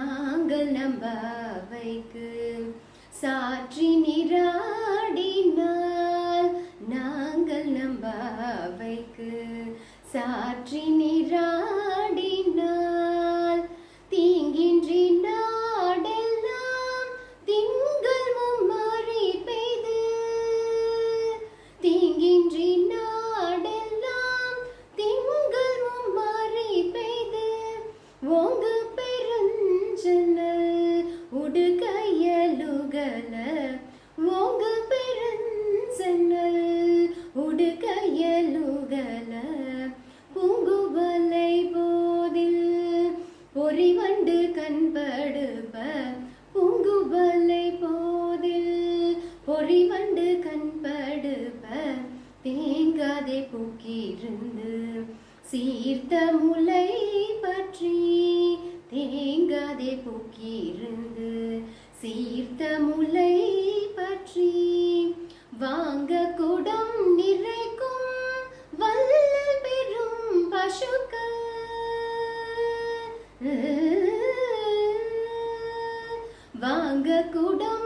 நாங்கள் நம்ப அவைக்கு சாற்றி நிராடினால் நாங்கள் நம்ப அவைக்கு சாற்றி நிராடினால் தீங்கின்றி நாடெல்லாம் திங்கள் மும்மாறி பெய்து. தீங்கின்றி நாடெல்லாம் திங்கள் மும்மாறி பெய்து. ஓங்கு கண்டு கண்படுப்ப பூங்குபலை போதில் பொறிவண்டு கண்படுப்ப தேங்காதே பூக்கிருந்து சீர்த்த முலை பற்றி தேங்காதே பூக்கிருந்து சீர்த்த முலை பற்றி வாங்க குடம் நிறைக்கும் வல்ல பெரும் பசுக்கள். வாங்க